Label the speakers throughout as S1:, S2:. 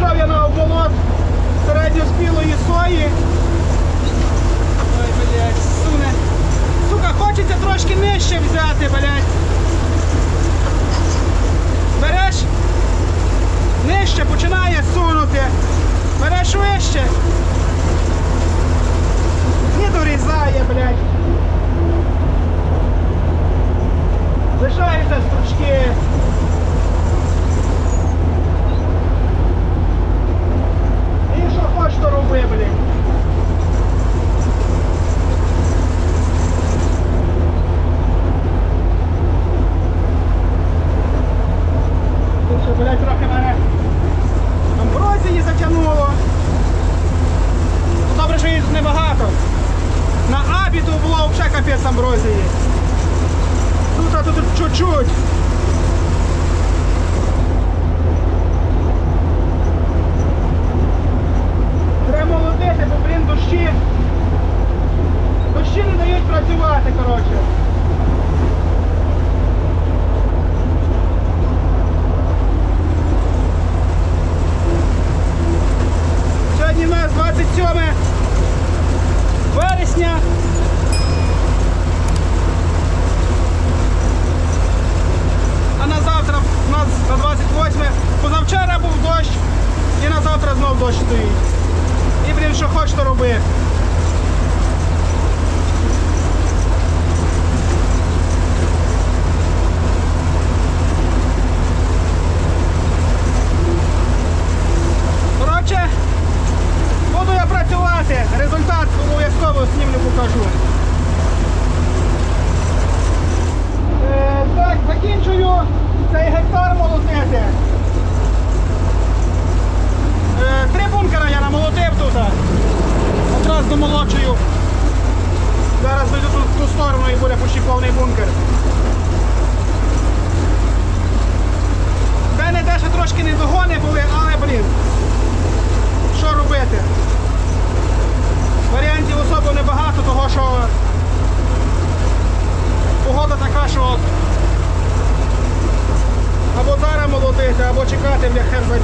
S1: Прийшов я на обмолот середньоспілої сої. Ой, блядь, суне. Сука, хочеться трошки нижче взяти, блядь. Береш? Нижче починає сунути. Береш вище. Не дорізає, блядь. Лишаються стручки.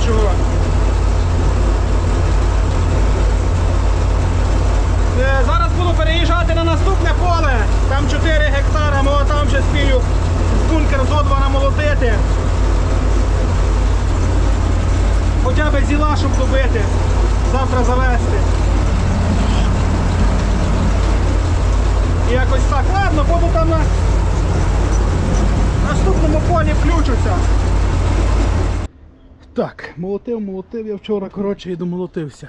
S1: Чого. Е, Зараз буду переїжджати на наступне поле. Там 4 гектара, ну а там вже спію бункер зо два намолотити. Хоча б зіла, щоб добити. Завтра завести. І якось так. Ладно, буду там на наступному полі включуся. Так, молотив, молотив я вчора, коротше, і домолотився.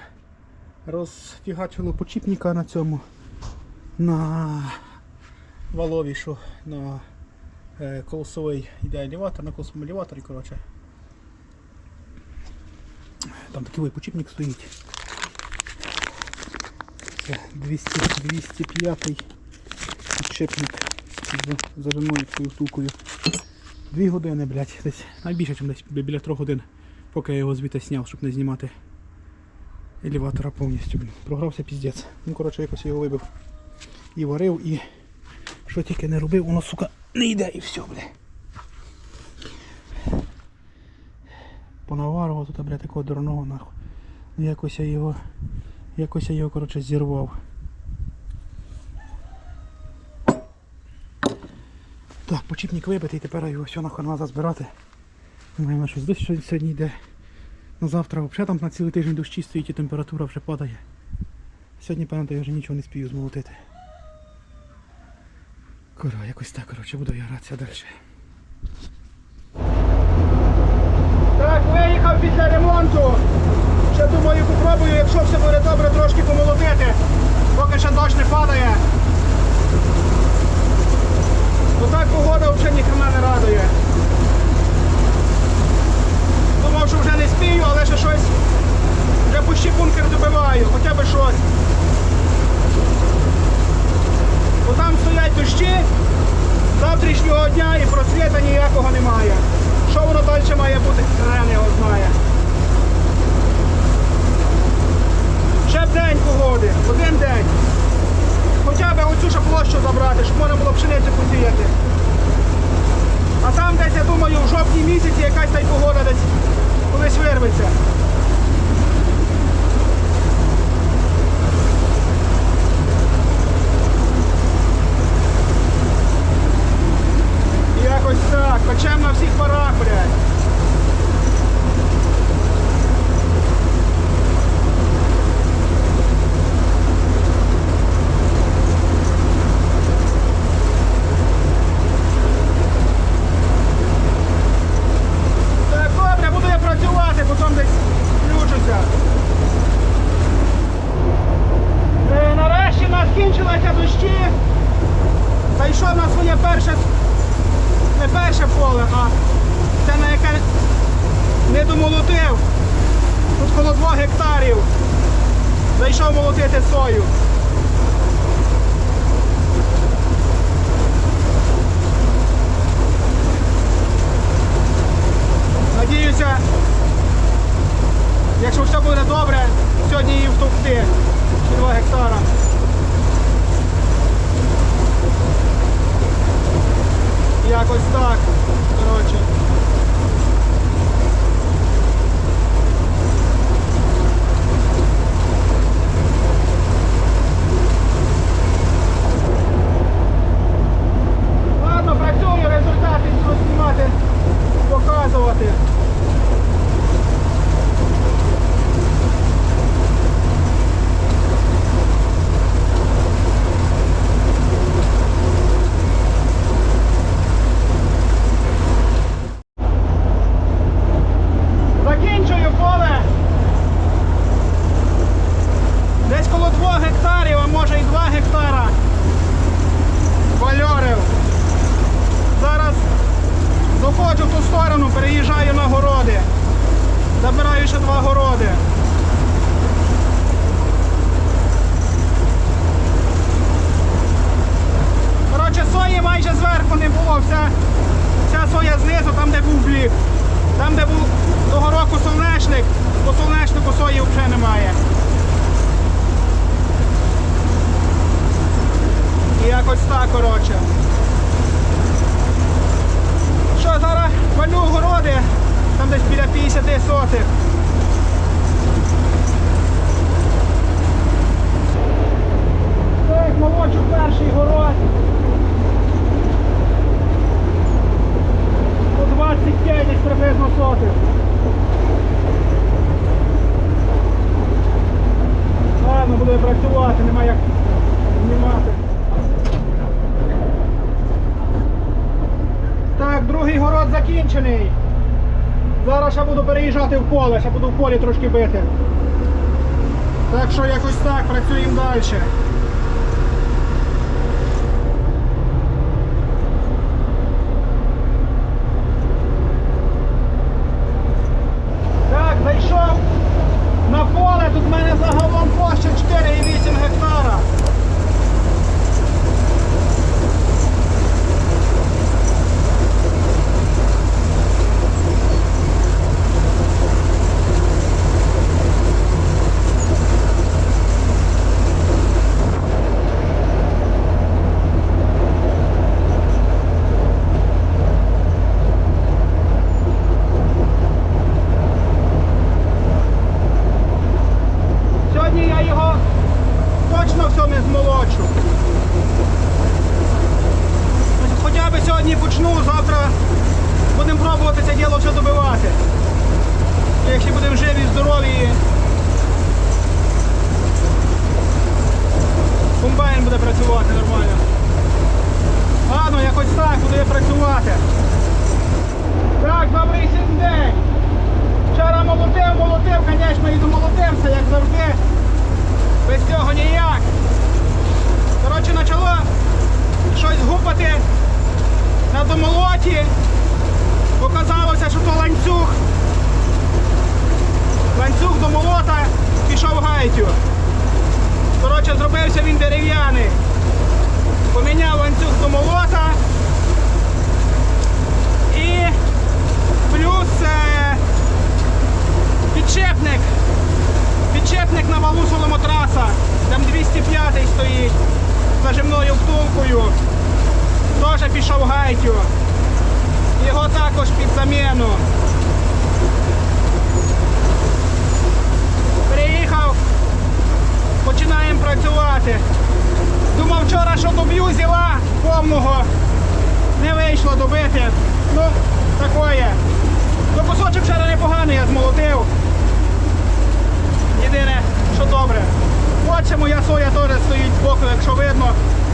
S1: Розфігачило почіпника на цьому. На валові, що на е, колесовий йде елеватор, на колесовому елеваторі, коротше. Там такий почіпник стоїть. Це 200, 205 підшипник з зеленою такою штукою. Дві години, блядь, десь найбільше, ніж десь біля трьох годин, поки я його звідти зняв, щоб не знімати елеватора повністю. Блін. Програвся піздець. Ну, коротше, якось його вибив. І варив, і що тільки не робив, воно, сука, не йде і все, блядь. понаварував тут, бля, такого дурного нахуй. Ну, Якось я його, якось я його, коротше, зірвав. Так, почіпник вибитий, тепер його все нахуй треба збирати. Щось дощ сьогодні- сьогодні йде. На завтра взагалі там на цілий тиждень дощі стоїть і температура вже падає. Сьогодні, певно, я вже нічого не спію змолотити. Кура, якось так, коротше, буду я гратися далі. Так, виїхав після ремонту. Ще думаю, попробую, якщо все буде добре, трошки помолотити. Поки ще дощ не падає. Ну погода взагалі ніхрена не радує. Думав, що вже не спію, але ще щось. Вже пущі бункер добиваю, хоча б щось. Бо там стоять дощі завтрашнього дня і просвіта ніякого немає. Що воно далі має бути, хрен його знає. Ще б день погоди, один день. Хоча б оцю ще площу забрати, щоб можна було пшеницю посіяти. А там десь, я думаю, перше, не перше поле, а те, на яке не домолотив. Тут коло 2 гектарів. Зайшов молотити сою. Надіюся, якщо все буде добре, сьогодні її втовкти. Ці 2 гектара. Якось так. Коротше. Ладно, працюю, результати буду знімати, показувати. Закінчую поле. Десь коло 2 гектарів, а може і 2 гектара. Вальорив. Зараз доходжу в ту сторону, переїжджаю на городи. Забираю ще два городи. Коротше, сої майже зверху не було. Вся, вся соя знизу, там де був блік. Там, де був того року соняшник, по соняшнику сої взагалі немає. І якось так, коротше. Що зараз валю городи, там десь біля 50 сотих. Так, молоджу перший город. По 25 десь приблизно сотих. Буду працювати, нема як знімати. Так, другий город закінчений. Зараз я буду переїжджати в поле, ще буду в полі трошки бити. Так що якось так, працюємо далі. Так, зайшов на поле, тут в мене загалом площа 4,8 гектара. Сьогодні я його точно все не змолочу. Значить, Хоча б сьогодні почну, завтра будемо це діло все добивати. Якщо будемо живі, здорові, комбайн буде працювати нормально. Ладно, якось так буде працювати. Так, добрий всім день. Вчора молотив, молотив, звісно, і домолотився, як завжди. Без цього ніяк. Коротше, почало щось гупати на домолоті. Показалося, що то ланцюг. Ланцюг до молота пішов гайтю. Коротше, зробився він дерев'яний. Поміняв ланцюг до молота. І плюс е, підчепник. Підчепник на валу соломотраса. Там 205 стоїть з нажимною втулкою. Теж пішов гайтю. Його також під заміну. Приїхав, починаємо працювати. Думав вчора, що доб'ю зіла повного. Не вийшло добити. Ну, такое. Ну, кусочок вчора непоганий, я змолотив. Єдине, що добре. Ще моя соя теж стоїть збоку, якщо видно.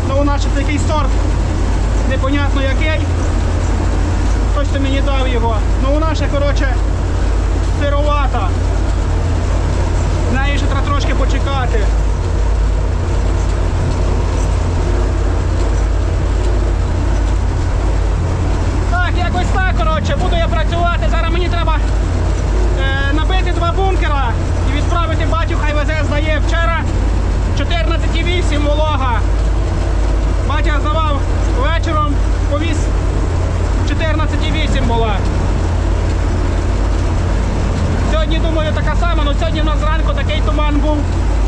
S1: Ну вона ще такий сорт. Непонятно який. Хтось то мені дав його. Ну вона ще, коротше, сировата. З неї ще треба трошки почекати. Якось так, коротше, буду я працювати. Зараз мені треба е, набити два бункера і відправити батю, хай везе здає. Вчора 14,8 волога. Батя здавав вечором, повіз 14,8 була. Сьогодні, думаю, така сама, але сьогодні у нас зранку такий туман був,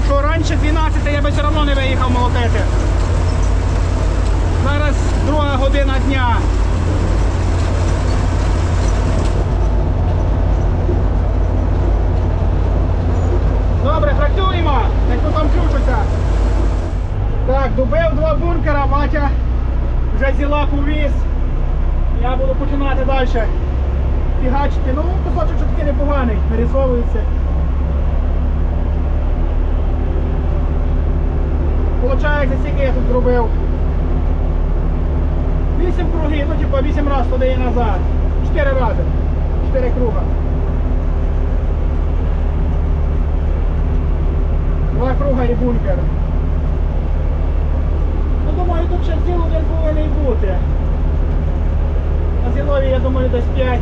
S1: що раніше 12 я би все одно не виїхав молотити. Зараз друга година дня. Добре, працюємо, як тут там включуся. Так, добив два бункера, батя вже зіла повіз. Я буду починати далі фігачити. Ну, кусочок все таки непоганий, нарисовується. Получається, скільки я тут зробив. Вісім кругів, ну типа вісім разів туди і назад. Чотири рази. Чотири круга. Два круга і бункер. Ну думаю, тут ще зіл один повинен бути. На зілові, я думаю, десь 5.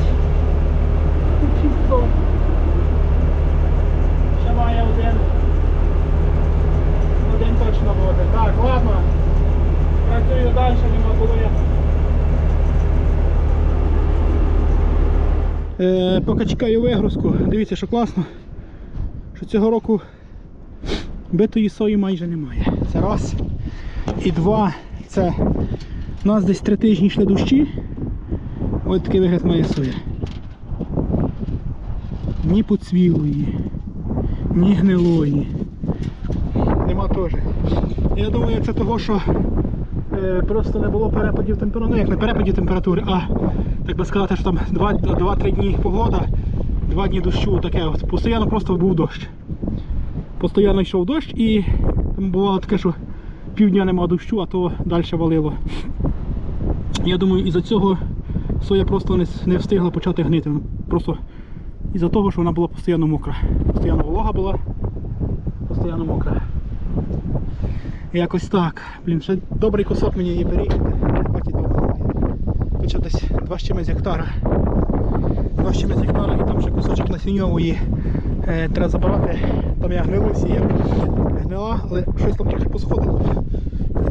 S1: Ще має один. Один точно буде. Так, ладно. Працюю далі, нема було я. Е, поки чекаю вигрузку, дивіться, що класно, що цього року битої сої майже немає. Це раз. І два, це у нас десь три тижні йшли дощі. Ось такий вигляд має соя. Ні поцвілої, ні гнилої. Нема теж. Я думаю, це того, що просто не було перепадів температури. Ну як не перепадів температури, а так би сказати, що там 2-3 дні погода, 2 дні дощу таке. От. Постійно просто був дощ. Постійно йшов дощ і там бувало таке, що півдня нема дощу, а то далі валило. Я думаю, із-за цього соя просто не, не встигла почати гнити. Просто із-за того, що вона була постійно мокра. Постійно волога була, постійно мокра. Якось так. Блін, ще добрий кусок мені є переїхати. Хватить довго. Ще десь 2 з чимось гектара. 2 з чимось гектара і там ще кусочок насінньової е, треба забирати. Там я гнилу сіяв. Гнила, але щось там трохи посходило.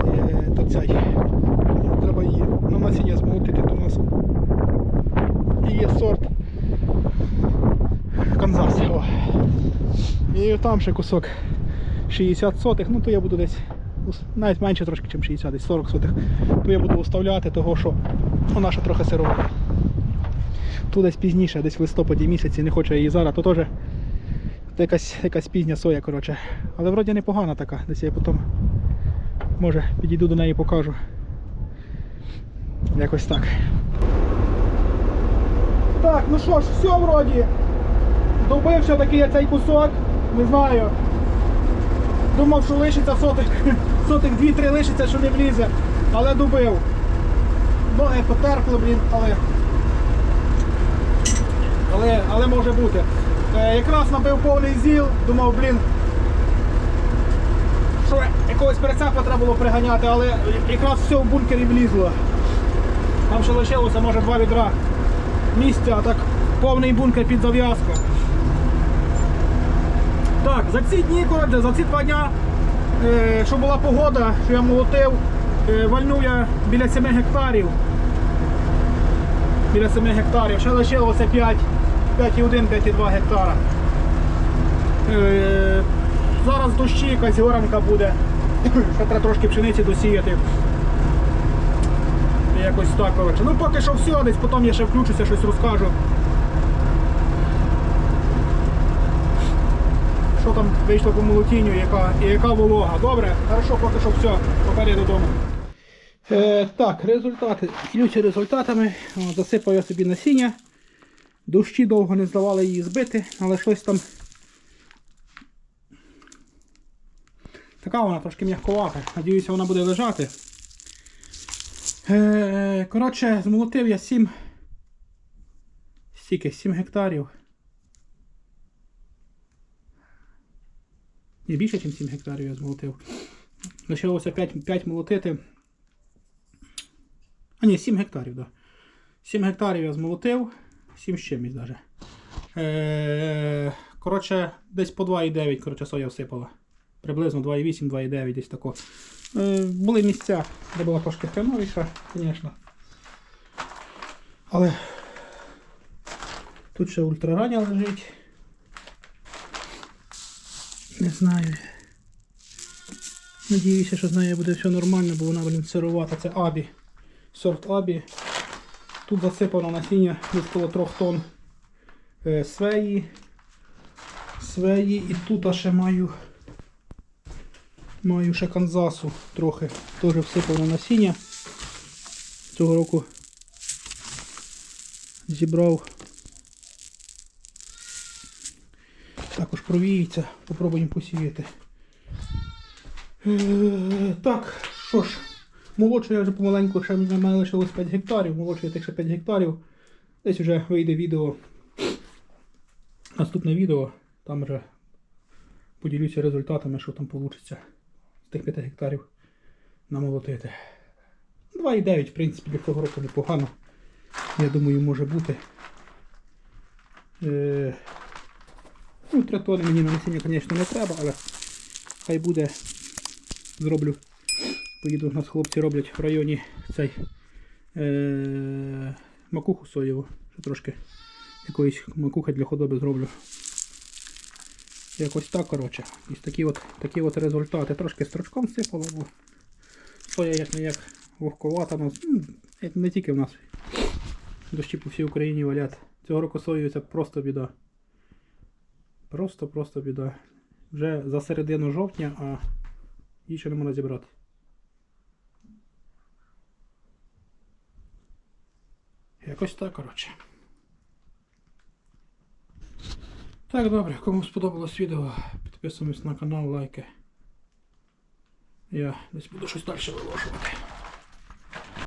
S1: Е, то цей. Треба її на насіння змолотити до нас. І є сорт Канзас. О. І там ще кусок 60 сотих, ну то я буду десь навіть менше трошки, ніж 60, десь 40 сотих, то я буду уставляти того, що вона ще трохи сирова. Тут десь пізніше, десь в листопаді місяці, не хочу її зараз, то теж якась, якась пізня соя, коротше. Але вроді непогана така, десь я потім може підійду до неї покажу. Якось так. Так, ну що ж, все вроді. Добив все-таки я цей кусок, не знаю. Думав, що лишиться сотик, сотик 2-3 лишиться, що не влізе, але добив. Ну, не потерпло, блін, але. Але, але може бути. Е, якраз набив повний зіл, думав, блін. Що якогось прицепа треба було приганяти, але якраз все в бункері влізло. Там ще лишилося, може, два відра місця, а так повний бункер під зав'язку. Так, за ці дні, коротше, за ці два дня, е, що була погода, що я молотив, е, вальнув я біля 7 гектарів. Біля 7 гектарів. Ще лишилося 5,1, 5,2 гектара. Е, зараз дощі, якась горанка буде. Ще треба трошки пшениці досіяти. Якось так, коротше. Ну поки що все, десь потім я ще включуся, щось розкажу. Що там вийшло по молотінню, яка, і яка волога. Добре, хорошо, поки що все, тепер додому. Е, так, результати. Ділюся результатами. О, засипав я собі насіння. Дощі довго не здавали її збити, але щось там. Така вона трошки м'яковата. Надіюся, вона буде лежати. Е, коротше, змолотив я 7. Стільки, 7 гектарів. Ні, більше, ніж 7 гектарів я змолотив. Лишилося 5, 5 молотити. А ні, 7 гектарів, так. Да. 7 гектарів я змолотив, 7 з чимось навіть. Е, коротше, десь по 2,9 коротше, соя всипала. Приблизно 2,8, 2,9 десь тако. Е, були місця, де була трошки хреновіша, звісно. Але тут ще ультрарання лежить. Не знаю. Надіюся, що з нею буде все нормально, бо вона, блін, сировата. Це Абі. Сорт Абі. Тут засипано насіння десь коло 3 тонн е, свеї. Свеї і тут ще маю. Маю ще канзасу трохи. Теж всипано насіння. Цього року зібрав. Також провіється, попробуємо посіяти. Е, Так, що ж, молодше я вже помаленьку, ще в мене лишилось 5 гектарів, молодше тих ще 5 гектарів. Десь вже вийде відео. Наступне відео, там вже поділюся результатами, що там вийде з тих 5 гектарів намолотити. 2,9, в принципі, для цього року непогано. Я думаю, може бути. Е, ну, 3 тони мені на насіння, звісно, не треба, але хай буде. Зроблю. Поїду, у нас хлопці роблять в районі цей е, макуху соєву. Ще трошки якоїсь макухи для худоби зроблю. Якось так, коротше. І такі от, такі от результати. Трошки строчком сипало, бо соя як не як вогковата. Ну, не тільки в нас. Дощі по всій Україні валять. Цього року сою це просто біда. Просто-просто біда. Вже за середину жовтня, а її ще не можна зібрати. Якось так, коротше. Так, добре, кому сподобалось відео, підписуємось на канал, лайки. Я десь буду щось далі виложувати.